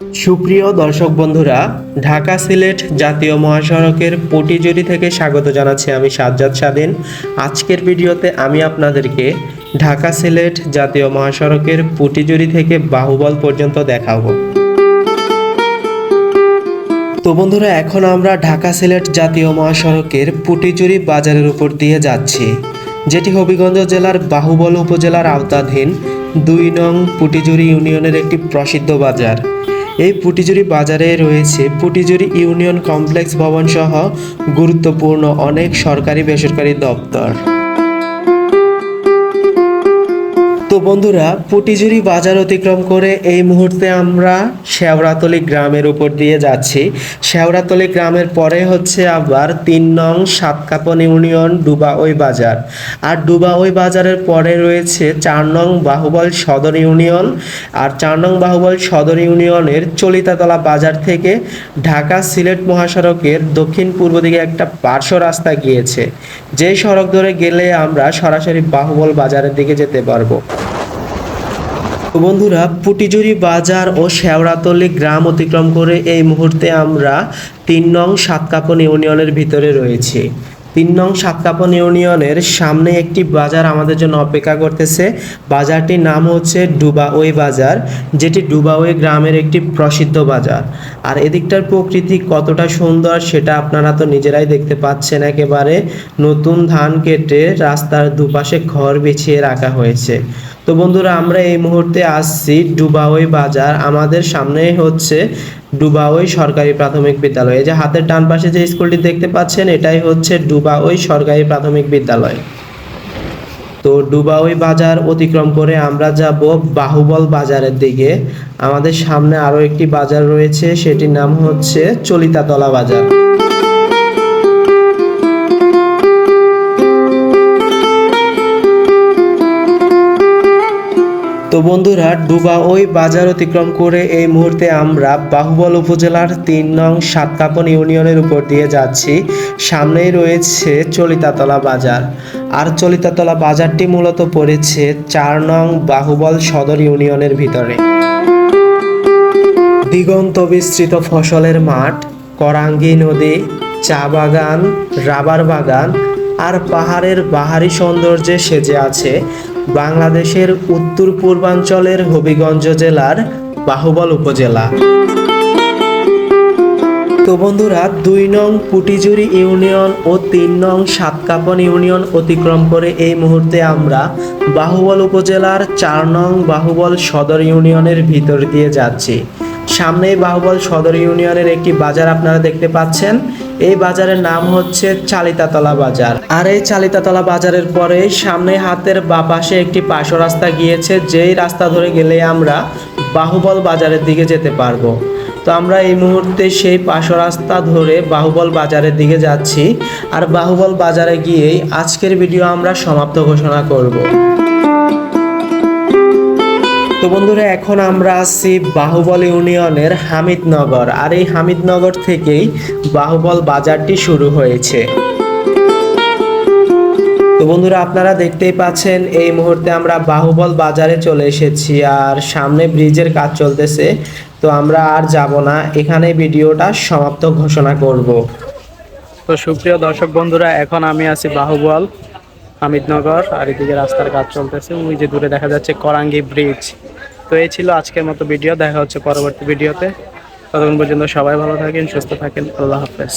সুপ্রিয় দর্শক বন্ধুরা, ঢাকা সিলেট জাতীয় মহাসড়কের পটিজুরি থেকে স্বাগত জানাচ্ছি আমি সাজ্জাদ স্বাধীন। আজকের ভিডিওতে আমি আপনাদেরকে ঢাকা সিলেট জাতীয় মহাসড়কের পটিজুরি থেকে বাহুবল পর্যন্ত দেখাবো। তো বন্ধুরা, এখন আমরা ঢাকা সিলেট জাতীয় মহাসড়কের পুটিজুরি বাজারের উপর দিয়ে যাচ্ছি, যেটি হবিগঞ্জ জেলার বাহুবল উপজেলার আওতাধীন দুই নং পুটিজুরি ইউনিয়নের একটি প্রসিদ্ধ বাজার। এই পুটিজুরি বাজারে রয়েছে পুটিজুরি ইউনিয়ন কমপ্লেক্স ভবন সহ গুরুত্বপূর্ণ অনেক সরকারি বেসরকারি দপ্তর। বন্ধুরা পুটিজুরি বাজার অতিক্রম করে এই মুহূর্তে আমরা শেওড়াতলি গ্রামের উপর দিয়ে যাচ্ছি। শেওড়াতলি গ্রামের পরে হচ্ছে আবার তিন নং সাতকাপন ইউনিয়ন ডুবাওই বাজার। আর ডুবাওই বাজারের পরে রয়েছে চার নং বাহুবল সদর ইউনিয়ন। আর চার নং বাহুবল সদর ইউনিয়নের চলিতাতলা বাজার থেকে ঢাকা সিলেট মহাসড়কের দক্ষিণ পূর্ব দিকে একটা পার্শ্ব রাস্তা গিয়েছে। যেই সড়ক ধরে গেলে আমরা সরাসরি বাহুবল বাজারের দিকে যেতে পারব। বন্ধুরা পুটিজুরি বাজার ও শেওড়াতলি গ্রাম অতিক্রম করে এই মুহূর্তে আমরা তিন নং সাতকাপন ইউনিয়নের ভিতরে রয়েছি। তিন নং সাতকাপন ইউনিয়নের সামনে একটি বাজার আমাদের জন্য অপেক্ষা করতেছে। বাজারটির নাম হচ্ছে ডুবাওয়ে বাজার, যেটি ডুবাওয়ে গ্রামের একটি প্রসিদ্ধ বাজার। আর এদিকটার প্রকৃতি কতটা সুন্দর সেটা আপনারা তো নিজেরাই দেখতে পাচ্ছেন। একেবারে নতুন ধান কেটে রাস্তার দুপাশে ঘর বিছিয়ে রাখা হয়েছে। তো বন্ধুরা, আমরা এই মুহূর্তে আসছি ডুবাওই বাজার। আমাদের সামনে হচ্ছে ডুবাওই সরকারি প্রাথমিক বিদ্যালয়। এই যে হাতের ডান পাশে যে স্কুলটি দেখতে পাচ্ছেন, এটাই হচ্ছে ডুবাওই সরকারি প্রাথমিক বিদ্যালয়। তো ডুবাওই বাজার অতিক্রম করে আমরা যাব বাহুবল বাজারের দিকে। আমাদের সামনে আরও একটি বাজার রয়েছে, সেটির নাম হচ্ছে চলিতাতলা বাজার। তো বন্ধুরা, ডুবা ওই বাজার অতিক্রম করে এই মুহূর্তে আমরা বাহুবল উপজেলার তিন নং সাতকাপন ইউনিয়নের উপর দিয়ে যাচ্ছি। সামনেই রয়েছে চলিতাতলা বাজার। আর চলিতাতলা বাজারটি মূলত পড়েছে চার নং বাহুবল সদর ইউনিয়নের ভিতরে। দিগন্ত বিস্তৃত ফসলের মাঠ, করাঙ্গি নদী, চা বাগান, রাবার বাগান আর পাহাড়ের বাহারি সৌন্দর্যে সেজে আছে বাংলাদেশের উত্তর পূর্বাঞ্চলের হবিগঞ্জ জেলার বাহুবল উপজেলা। তো বন্ধুরা, দুই নং পুটিজুরি ইউনিয়ন ও তিন নং সাতকাপন ইউনিয়ন অতিক্রম করে এই মুহূর্তে আমরা বাহুবল উপজেলার চার নং বাহুবল সদর ইউনিয়নের ভিতর দিয়ে যাচ্ছি। সামনেই বাহুবল সদর ইউনিয়নের একটি বাজার আপনারা দেখতে পাচ্ছেন। এই বাজারের নাম হচ্ছে চালিতাতলা বাজার। আর এই চালিতাতলা বাজারের পরে সামনে হাতের বা পাশে একটি পার্শ্ব রাস্তা গিয়েছে, যেই রাস্তা ধরে গেলে আমরা বাহুবল বাজারের দিকে যেতে পারব। তো আমরা এই মুহূর্তে সেই পার্শ্ব রাস্তা ধরে বাহুবল বাজারের দিকে যাচ্ছি। আর বাহুবল বাজারে গিয়েই আজকের ভিডিও আমরা সমাপ্ত ঘোষণা করব। তো বন্ধুরা, এখন আমরা আছি বাহুবল ইউনিয়নের হামিদনগর। আর এই হামিদনগর থেকেই বাহুবল বাজারটি শুরু হয়েছে। তো বন্ধুরা, আপনারা দেখতেই পাচ্ছেন, এই মুহূর্তে আমরা বাহুবল বাজারে চলে এসেছি আর সামনে ব্রিজের কাজ চলতেছে। তো আমরা আর যাব না এখানে ভিডিওটা সমাপ্ত ঘোষণা করব। তো সুপ্রিয় দর্শক বন্ধুরা, এখন আমি আছি বাহুবল হামিদনগর, আর এদিকে রাস্তার কাজ চলতেছে। ওই যে দূরে দেখা যাচ্ছে করাঙ্গি ব্রিজ। তো এই ছিল আজকের মতো ভিডিও। দেখা হচ্ছে পরবর্তী ভিডিওতে। ততক্ষণ পর্যন্ত সবাই ভালো থাকেন, সুস্থ থাকেন। আল্লাহ হাফেজ।